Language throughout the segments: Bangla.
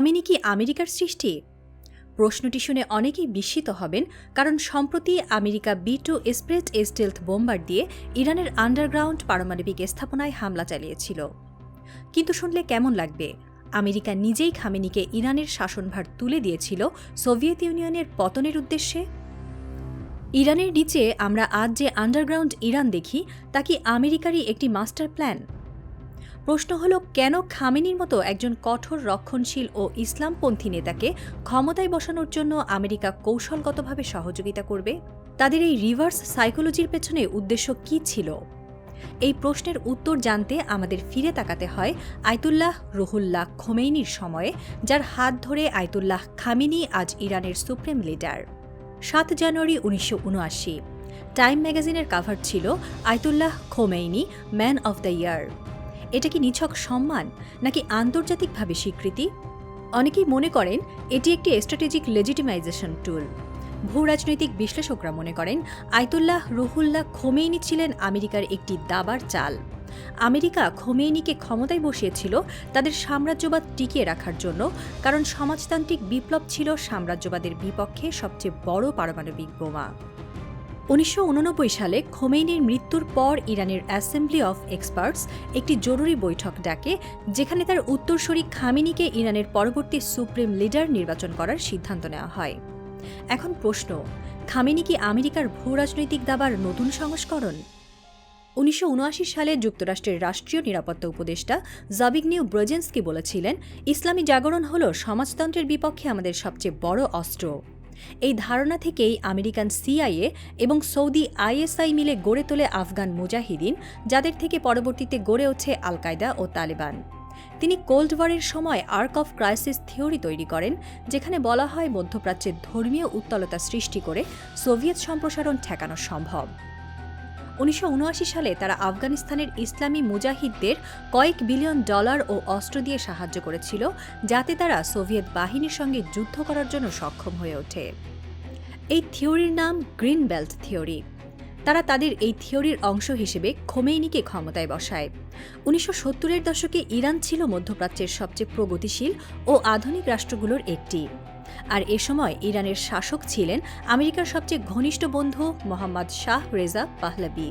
খামিনি কি আমেরিকার সৃষ্টি? প্রশ্নটি শুনে অনেকেই বিস্মিত হবেন, কারণ সম্প্রতি America B two spirit stealth bomber দিয়ে ইরানের আন্ডারগ্রাউন্ড পারমাণবিক স্থাপনায় হামলা চালিয়েছিল। কিন্তু শুনলে কেমন লাগবে? আমেরিকা নিজেই খামেনিকে ইরানের শাসনভার তুলে দিয়েছিল সোভিয়েত ইউনিয়নের পতনের উদ্দেশ্যে? ইরানের নিচে আমরা আজ যে আন্ডারগ্রাউন্ড ইরান দেখি, তা কি আমেরিকারই একটি মাস্টার প্ল্যান? প্রশ্ন হল, কেন খামেনির মতো একজন কঠোর, রক্ষণশীল ও ইসলামপন্থী নেতাকে ক্ষমতায় বসানোর জন্য আমেরিকা কৌশলগতভাবে সহযোগিতা করবে? তাদের এই রিভার্স সাইকোলজির পেছনে উদ্দেশ্য কী ছিল? এই প্রশ্নের উত্তর জানতে আমাদের ফিরে তাকাতে হয় আয়তুল্লাহ রুহুল্লাহ খোমেইনির সময়ে, যার হাত ধরে আয়তুল্লাহ খামিনি আজ ইরানের সুপ্রিম লিডার। সাত জানুয়ারি উনিশশো উনআশি, টাইম ম্যাগাজিনের কাভার ছিল Ayatollah Khomeini man of the year এটা কি নিছক সম্মান নাকি আন্তর্জাতিকভাবে স্বীকৃতি? অনেকেই মনে করেন এটি একটি স্ট্র্যাটেজিক লেজিটিমাইজেশন টুল ভূ রাজনৈতিক বিশ্লেষকরা মনে করেন আয়তুল্লাহ রুহুল্লাহ খোমেইনি ছিলেন আমেরিকার একটি দাবার চাল। আমেরিকা খোমেইনিকে ক্ষমতায় বসিয়েছিল তাদের সাম্রাজ্যবাদ টিকিয়ে রাখার জন্য, কারণ সমাজতান্ত্রিক বিপ্লব ছিল সাম্রাজ্যবাদের বিপক্ষে সবচেয়ে বড় পারমাণবিক বোমা। উনিশশো উননব্বই সালে খোমেইনির মৃত্যুর পর ইরানের অ্যাসেম্বলি অফ এক্সপার্টস একটি জরুরি বৈঠক ডাকে, যেখানে তার উত্তরসূরি খামিনিকে ইরানের পরবর্তী সুপ্রিম লিডার নির্বাচন করার সিদ্ধান্ত নেওয়া হয়। এখন প্রশ্ন, খামেনি কি আমেরিকার ভূ রাজনৈতিক দাবার নতুন সংস্করণ? উনিশশো উনআশি সালে যুক্তরাষ্ট্রের রাষ্ট্রীয় নিরাপত্তা উপদেষ্টা জাবিগনিউ ব্রজেন্সকি বলেছিলেন, ইসলামী জাগরণ হল সমাজতন্ত্রের বিপক্ষে আমাদের সবচেয়ে বড় অস্ত্র। এই ধারণা থেকেই আমেরিকান সিআইএ এবং সৌদি আইএসআই মিলে গড়ে তোলে আফগান মুজাহিদিন, যাদের থেকে পরবর্তীতে গড়ে ওঠে আল কায়দা ও তালেবান। তিনি কোল্ড ওয়ারের সময় আর্ক অফ ক্রাইসিস থিওরি তৈরি করেন, যেখানে বলা হয় মধ্যপ্রাচ্যের ধর্মীয় উত্তলতা সৃষ্টি করে সোভিয়েত সম্প্রসারণ ঠেকানো সম্ভব। উনিশশো উনআশি সালে তারা আফগানিস্তানের ইসলামী মুজাহিদদের কয়েক বিলিয়ন ডলার ও অস্ত্র দিয়ে সাহায্য করেছিল, যাতে তারা সোভিয়েত বাহিনীর সঙ্গে যুদ্ধ করার জন্য সক্ষম হয়ে ওঠে। এই থিওরির নাম গ্রিন বেল্ট থিওরি। তারা তাদের এই থিওরির অংশ হিসেবে খোমেইনিকে ক্ষমতায় বসায়। উনিশশো সত্তরের দশকে ইরান ছিল মধ্যপ্রাচ্যের সবচেয়ে প্রগতিশীল ও আধুনিক রাষ্ট্রগুলোর একটি। আর এ সময় ইরানের শাসক ছিলেন আমেরিকার সবচেয়ে ঘনিষ্ঠ বন্ধু মোহাম্মদ শাহ রেজা পাহলাবি।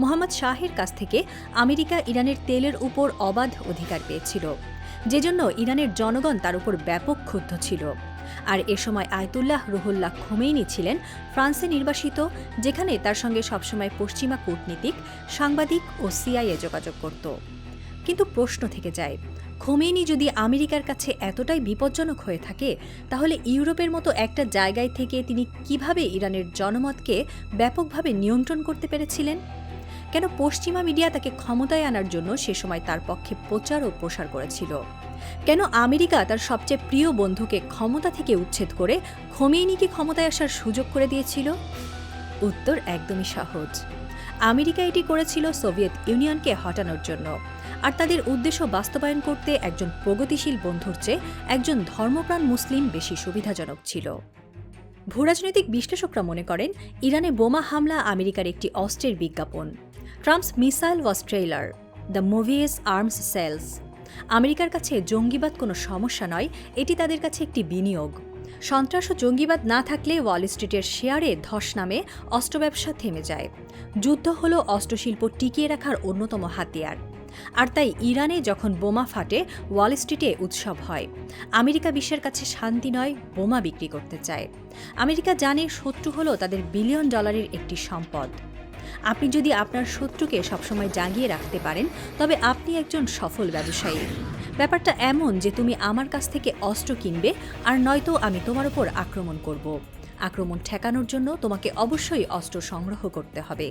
মোহাম্মদ শাহের কাছ থেকে আমেরিকা ইরানের তেলের উপর অবাধ অধিকার পেয়েছিল, যেজন্য ইরানের জনগণ তার উপর ব্যাপক ক্ষুব্ধ ছিল। আর এ সময় আয়তুল্লাহ রুহুল্লাহ খোমেইনি ছিলেন ফ্রান্সে নির্বাসিত, যেখানে তার সঙ্গে সবসময় পশ্চিমা কূটনীতিক, সাংবাদিক ও সিআইএ যোগাযোগ করত। কিন্তু প্রশ্ন থেকে যায়। খোমেনি যদি আমেরিকার কাছে এতটাই বিপজ্জনক হয়ে থাকে, তাহলে ইউরোপের মতো একটা জায়গায় থেকে তিনি কীভাবে ইরানের জনমতকে ব্যাপকভাবে নিয়ন্ত্রণ করতে পেরেছিলেন? কেন পশ্চিমা মিডিয়া তাকে ক্ষমতায় আনার জন্য সে সময় তার পক্ষে প্রচার ও প্রসার করেছিল? কেন আমেরিকা তার সবচেয়ে প্রিয় বন্ধুকে ক্ষমতা থেকে উচ্ছেদ করে খোমেইনিকে ক্ষমতায় আসার সুযোগ করে দিয়েছিল? উত্তর একদমই সহজ। আমেরিকা এটি করেছিল সোভিয়েত ইউনিয়নকে হটানোর জন্য। আর তাদের উদ্দেশ্য বাস্তবায়ন করতে একজন প্রগতিশীল বন্ধুর চেয়ে একজন ধর্মপ্রাণ মুসলিম বেশি সুবিধাজনক ছিল। ভূরাজনৈতিক বিশ্লেষকরা মনে করেন, ইরানে বোমা হামলা আমেরিকার একটি অস্ত্রের বিজ্ঞাপন। Trump's missile was trailer, the movie's arms sales. আমেরিকার কাছে জঙ্গিবাদ কোনো সমস্যা নয়, এটি তাদের কাছে একটি বিনিয়োগ। সন্ত্রাস ও জঙ্গিবাদ না থাকলে ওয়াল স্ট্রিটের শেয়ারে ধস নামে অস্ত্র ব্যবসা থেমে যায়। যুদ্ধ হল অস্ত্রশিল্প টিকিয়ে রাখার অন্যতম হাতিয়ার। আর তাই ইরানে যখন বোমা ফাটে ওয়াল স্ট্রিটে উৎসব হয়। আমেরিকা বিশ্বের কাছে শান্তি নয়, বোমা বিক্রি করতে চায়। আমেরিকা জানে শত্রু হলো তাদের বিলিয়ন ডলারের একটি সম্পদ। আপনি যদি আপনার শত্রুকে সবসময় জাগিয়ে রাখতে পারেন, তবে আপনি একজন সফল ব্যবসায়ী। ব্যাপারটা এমন যে তুমি আমার কাছ থেকে অস্ত্র কিনবে, আর নয়তো আমি তোমার ওপর আক্রমণ করব। আক্রমণ ঠেকানোর জন্য তোমাকে অবশ্যই অস্ত্র সংগ্রহ করতে হবে।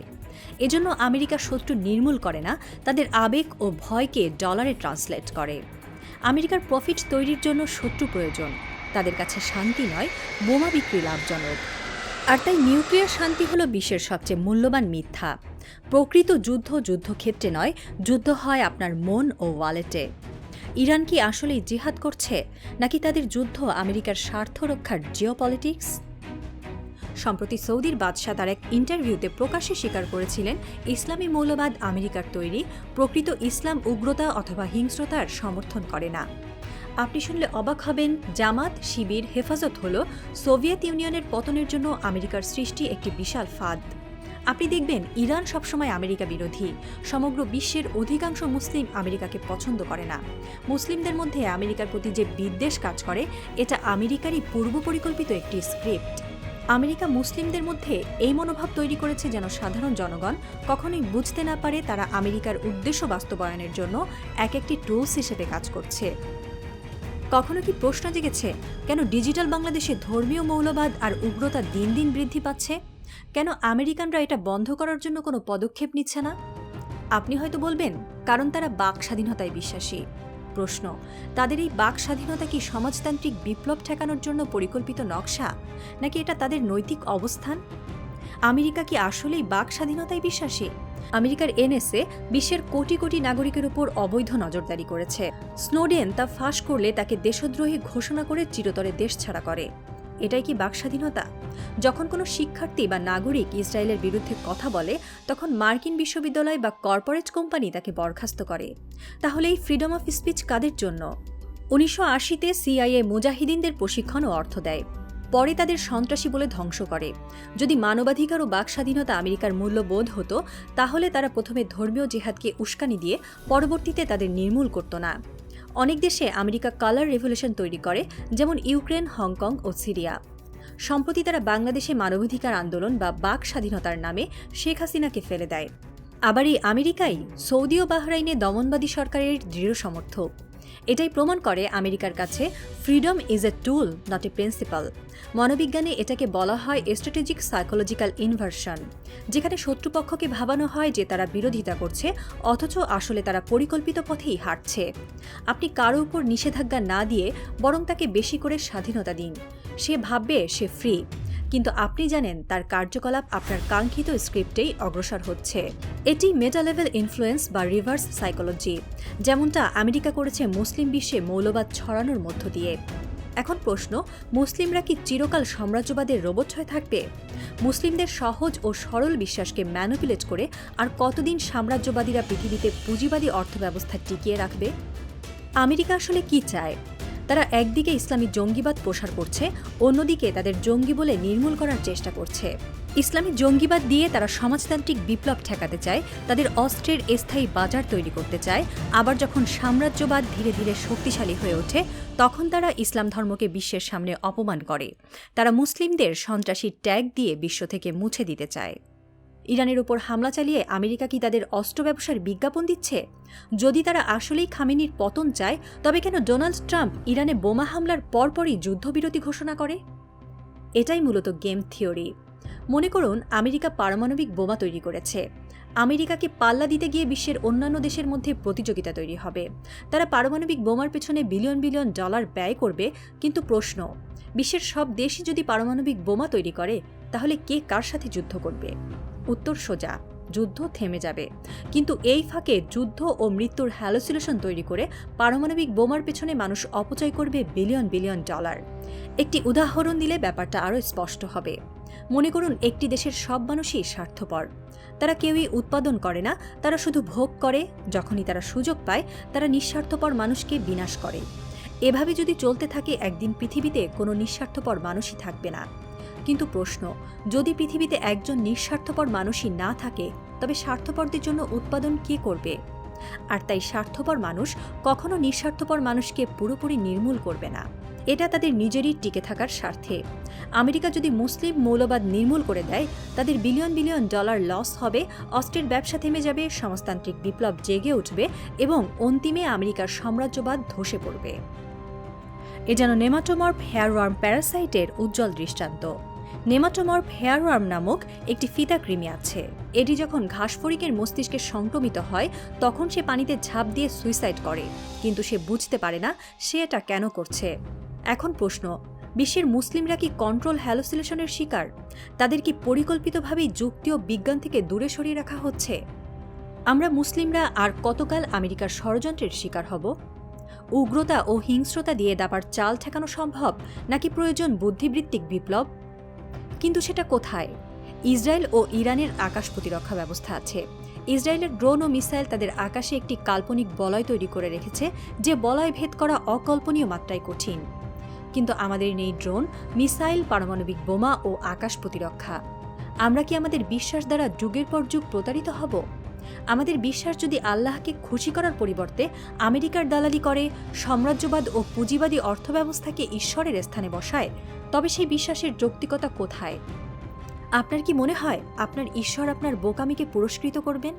এজন্য আমেরিকা শত্রু নির্মূল করে না, তাদের আবেগ ও ভয়কে ডলারে ট্রান্সলেট করে। আমেরিকার প্রফিট তৈরির জন্য শত্রু প্রয়োজন, তাদের কাছে শান্তি নয়, বোমা বিক্রি লাভজনক। আর তাই নিউক্লিয়ার শান্তি হলো বিশ্বের সবচেয়ে মূল্যবান মিথ্যা। প্রকৃত যুদ্ধ যুদ্ধক্ষেত্রে নয়, যুদ্ধ হয় আপনার মন ও ওয়ালেটে। ইরান কি আসলেই জিহাদ করছে, নাকি তাদের যুদ্ধ আমেরিকার স্বার্থ রক্ষার জিওপলিটিক্স সম্প্রতি সৌদির বাদশাহ তার এক ইন্টারভিউতে প্রকাশ্যে স্বীকার করেছিলেন, ইসলামী মৌলবাদ আমেরিকার তৈরি, প্রকৃত ইসলাম উগ্রতা অথবা হিংস্রতার সমর্থন করে না। আপনি শুনলে অবাক হবেন, জামাত, শিবির, হেফাজত হল সোভিয়েত ইউনিয়নের পতনের জন্য আমেরিকার সৃষ্টি একটি বিশাল ফাঁদ। আপনি দেখবেন, ইরান সবসময় আমেরিকা বিরোধী, সমগ্র বিশ্বের অধিকাংশ মুসলিম আমেরিকাকে পছন্দ করে না। মুসলিমদের মধ্যে আমেরিকার প্রতি যে বিদ্বেষ কাজ করে, এটা আমেরিকারই পূর্ব পরিকল্পিত একটি স্ক্রিপ্ট। আমেরিকা মুসলিমদের মধ্যে এই মনোভাব তৈরি করেছে যেন সাধারণ জনগণ কখনোই বুঝতে না পারে তারা আমেরিকার উদ্দেশ্য বাস্তবায়নের জন্য এক একটি টুলস হিসেবে কাজ করছে। কখনো কি প্রশ্ন জেগেছে, কেন ডিজিটাল বাংলাদেশে ধর্মীয় মৌলবাদ আর উগ্রতা দিন দিন বৃদ্ধি পাচ্ছে? কেন আমেরিকানরা এটা বন্ধ করার জন্য কোনো পদক্ষেপ নিচ্ছে না? আপনি হয়তো বলবেন, কারণ তারা বাক স্বাধীনতায় বিশ্বাসী। প্রশ্ন, তাদের এই বাক স্বাধীনতা কি সমাজতান্ত্রিক বিপ্লব ঠেকানোর জন্য পরিকল্পিত নকশা, নাকি এটা তাদের নৈতিক অবস্থান? আমেরিকা কি আসলেই বাক স্বাধীনতায় বিশ্বাসী? আমেরিকার এনএসএ বিশ্বের কোটি কোটি নাগরিকের উপর অবৈধ নজরদারি করেছে। স্নোডেন তা ফাঁস করলে তাকে দেশদ্রোহী ঘোষণা করে চিরতরে দেশ ছাড়া করে। এটাই কি বাক স্বাধীনতা? যখন কোনো শিক্ষার্থী বা নাগরিক ইসরায়েলের বিরুদ্ধে কথা বলে, তখন মার্কিন বিশ্ববিদ্যালয় বা কর্পোরেট কোম্পানি তাকে বরখাস্ত করে। তাহলে এই ফ্রিডম অফ স্পিচ কাদের জন্য? উনিশশো আশিতে সিআইএ মুজাহিদিনদের প্রশিক্ষণ ও অর্থ দেয়। পরে তাদের সন্ত্রাসী বলে ধ্বংস করে। যদি মানবাধিকার ও বাক স্বাধীনতা আমেরিকার মূল্যবোধ হতো, তাহলে তারা প্রথমে ধর্মীয় জেহাদকে উস্কানি দিয়ে পরবর্তীতে তাদের নির্মূল করত না। অনেক দেশে আমেরিকা কালার রেভলিউশন তৈরি করে, যেমন ইউক্রেন, হংকং ও সিরিয়া। সম্প্রতি তারা বাংলাদেশে মানবাধিকার আন্দোলন বা বাক স্বাধীনতার নামে শেখ হাসিনাকে ফেলে দেয়। আবার এই আমেরিকাই সৌদি ও বাহরাইনে দমনবাদী সরকারের দৃঢ় সমর্থক। এটাই প্রমাণ করে আমেরিকার কাছে freedom is a tool not a principle মনোবিজ্ঞানে এটাকে বলা হয় স্ট্র্যাটেজিক সাইকোলজিক্যাল ইনভার্সন যেখানে শত্রুপক্ষকে ভাবানো হয় যে তারা বিরোধিতা করছে, অথচ আসলে তারা পরিকল্পিত পথেই হাঁটছে। আপনি কারও উপর নিষেধাজ্ঞা না দিয়ে বরং তাকে বেশি করে স্বাধীনতা দিন। সে ভাববে সে ফ্রি কিন্তু আপনি জানেন, তার কার্যকলাপ আপনার কাঙ্ক্ষিত স্ক্রিপ্টেই অগ্রসর হচ্ছে। এটি মেটা লেভেল ইনফ্লুয়েন্স বা রিভার্স সাইকোলজি যেমনটা আমেরিকা করেছে মুসলিম বিশ্বে মৌলবাদ ছড়ানোর মধ্য দিয়ে। এখন প্রশ্ন, মুসলিমরা কি চিরকাল সাম্রাজ্যবাদের রোবট হয়ে থাকবে? মুসলিমদের সহজ ও সরল বিশ্বাসকে ম্যানুপুলেট করে আর কতদিন সাম্রাজ্যবাদীরা পৃথিবীতে পুঁজিবাদী অর্থব্যবস্থা টিকিয়ে রাখবে? আমেরিকা আসলে কি চায়? তারা একদিকে ইসলামী জঙ্গিবাদ প্রসার করছে, অন্যদিকে তাদের জঙ্গি বলে নির্মূল করার চেষ্টা করছে। ইসলামী জঙ্গিবাদ দিয়ে তারা সমাজতান্ত্রিক বিপ্লব ঠেকাতে চায়, তাদের অস্ত্রের স্থায়ী বাজার তৈরি করতে চায়। আবার যখন সাম্রাজ্যবাদ ধীরে ধীরে শক্তিশালী হয়ে ওঠে, তখন তারা ইসলাম ধর্মকে বিশ্বের সামনে অপমান করে। তারা মুসলিমদের সন্ত্রাসী ট্যাগ দিয়ে বিশ্ব থেকে মুছে দিতে চায়। ইরানের ওপর হামলা চালিয়ে আমেরিকা কি তাদের অস্ত্র ব্যবসার বিজ্ঞাপন দিচ্ছে? যদি তারা আসলেই খামেনির পতন চায়, তবে কেন ডোনাল্ড ট্রাম্প ইরানে বোমা হামলার পরপরই যুদ্ধবিরতি ঘোষণা করে? এটাই মূলত গেম থিওরি। মনে করুন, আমেরিকা পারমাণবিক বোমা তৈরি করেছে। আমেরিকাকে পাল্লা দিতে গিয়ে বিশ্বের অন্যান্য দেশের মধ্যে প্রতিযোগিতা তৈরি হবে। তারা পারমাণবিক বোমার পেছনে বিলিয়ন বিলিয়ন ডলার ব্যয় করবে, কিন্তু প্রশ্ন, বিশ্বের সব দেশই যদি পারমাণবিক বোমা তৈরি করে, তাহলে কে কার সাথে যুদ্ধ করবে? উত্তর সোজা, যুদ্ধ থেমে যাবে। কিন্তু এই ফাঁকে যুদ্ধ ও মৃত্যুর হ্যালোসিলেশন তৈরি করে পারমাণবিক বোমার পেছনে মানুষ অপচয় করবে বিলিয়ন বিলিয়ন ডলার একটি উদাহরণ দিলে ব্যাপারটা আরও স্পষ্ট হবে। মনে করুন একটি দেশের সব মানুষই স্বার্থপর। তারা কেউই উৎপাদন করে না, তারা শুধু ভোগ করে, যখনই তারা সুযোগ পায়, তারা নিঃস্বার্থপর মানুষকে বিনাশ করে। এভাবে যদি চলতে থাকে, একদিন পৃথিবীতে কোনো নিঃস্বার্থপর মানুষই থাকবে না। কিন্তু প্রশ্ন, যদি পৃথিবীতে একজন নিঃস্বার্থপর মানুষই না থাকে, তবে স্বার্থপরদের জন্য উৎপাদন কে করবে? আর তাই স্বার্থপর মানুষ কখনো নিঃস্বার্থপর মানুষকে পুরোপুরি নির্মূল করবে না। এটা তাদের নিজেরই টিকে থাকার স্বার্থে। আমেরিকা যদি মুসলিম মৌলবাদ নির্মূল করে দেয়, তাদের বিলিয়ন বিলিয়ন ডলার লস হবে, অস্ত্রের ব্যবসা থেমে যাবে, সমাজতান্ত্রিক বিপ্লব জেগে উঠবে এবং অন্তিমে আমেরিকার সাম্রাজ্যবাদ ধসে পড়বে। এ যেন নেমাটোমর্ফ হেয়ারওয়ার্ম প্যারাসাইটের উজ্জ্বল দৃষ্টান্ত। নেমাটোমর্ফ হেয়ারওয়ার্ম নামক একটি ফিতা কৃমি আছে। এটি যখন ঘাসফড়িকের মস্তিষ্কে সংক্রমিত হয়, তখন সে পানিতে ঝাঁপ দিয়ে সুইসাইড করে, কিন্তু সে বুঝতে পারে না সে এটা কেন করছে। এখন প্রশ্ন, বিশ্বের মুসলিমরা কি কন্ট্রোল হ্যালোসিলেশনের শিকার? তাদের কি পরিকল্পিতভাবেই যুক্তি ও বিজ্ঞান থেকে দূরে সরিয়ে রাখা হচ্ছে? আমরা মুসলিমরা আর কতকাল আমেরিকার ষড়যন্ত্রের শিকার হব? উগ্রতা ও হিংস্রতা দিয়ে দাবার চাল ঠেকানো সম্ভব, নাকি প্রয়োজন বুদ্ধিবৃত্তিক বিপ্লব? কিন্তু সেটা কোথায়? ইসরায়েল ও ইরানের আকাশ প্রতিরক্ষা ব্যবস্থা আছে। ইসরায়েলের ড্রোন ও মিসাইল তাদের আকাশে একটি কাল্পনিক বলয় তৈরি করে রেখেছে, যে বলয় ভেদ করা অকল্পনীয় মাত্রায় কঠিন। কিন্তু আমাদের নেই ড্রোন, মিসাইল, পারমাণবিক বোমা ও আকাশ প্রতিরক্ষা। আমরা কি আমাদের বিশ্বাস দ্বারা যুগের পর যুগ প্রতারিত হব? আমাদের বিশ্বাস যদি আল্লাহকে খুশি করার পরিবর্তে আমেরিকার দালালি করে, সাম্রাজ্যবাদ ও পুঁজিবাদী অর্থব্যবস্থাকে ঈশ্বরের স্থানে বসায় তবে সেই বিশ্বাসের যৌক্তিকতা কোথায়? আপনার কি মনে হয় আপনার ঈশ্বর আপনার বোকামিকে পুরস্কৃত করবেন?